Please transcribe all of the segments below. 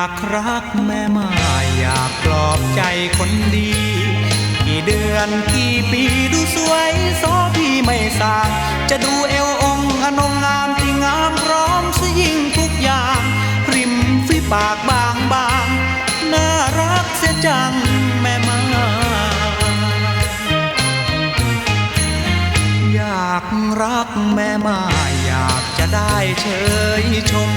ากรักแม่มาอยากปลอบใจคนดี กี่เดือนกี่ปีดูสวยโซพี่ไม่สางจะดูเอวองค์อนงงามที่งามพร้อมสยิ่งทุกอย่าง ริมฝีปากบางบางๆน่ารักเสียจังแม่มาอยากรักแม่มาอยากจะได้เชยชม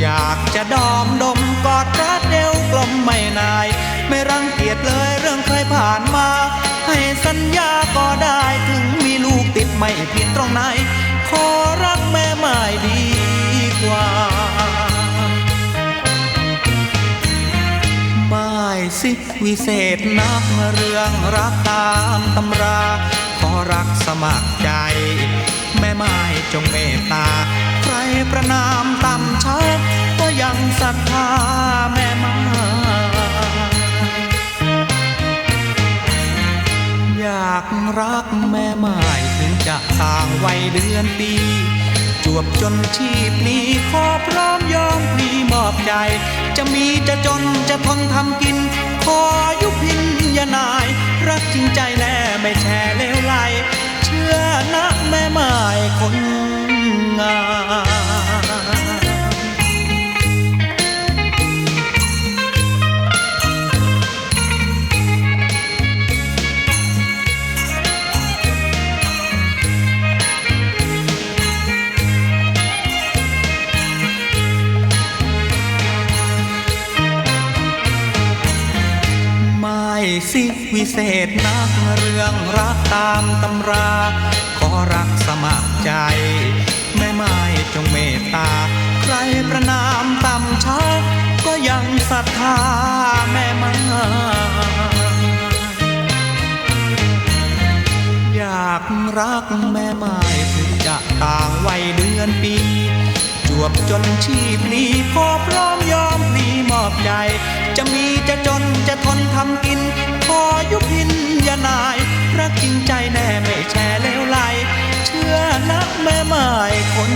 อยากจะดอมดมกอดรัดเอวกลมไม่นาย ไม่รังเกียจเลยเรื่องเคยผ่านมา ให้สัญญาก็ได้ถึงมีลูกติดไม่ผิดตรงไหน ขอรักแม่ไม่ดีกว่าไม่สิวิเศษนักเรื่องรักตามตำรา ขอรักสมัครใจ แม่ไม้จงเมตตา ประนามต่ำช้าก็ยังศรัทธาแม่ม้อยากรักแม่ไม้ถึงจะต่างวัยเดือนปี จวบจนชีพนี้ขอพร้อมยอมพลีมอบใจ จะมีจะจนจะทนทำกิน ขอยุพินยานาย รักจริงใจแน่ไม่แช่เลวไหลเชื่อนะแม่ไม้คนงาม สิวิเศษนักเรื่องรักตามตำรา ขอรักสมัครใจ แม่ไม้จงเมตตา ใครประนามต่ำช้าก็ยังศรัทธาแม่ไม้อยากรักแม่ไม้ถึงจะต่างวัยเดือนปี จวบจนชีพนี้ขอพร้อมยอม ทำกิน ขอยุพินยานายรักจริงใจแน่ไม่แช่เลวไหลเชื่อนักแม่ไม้คน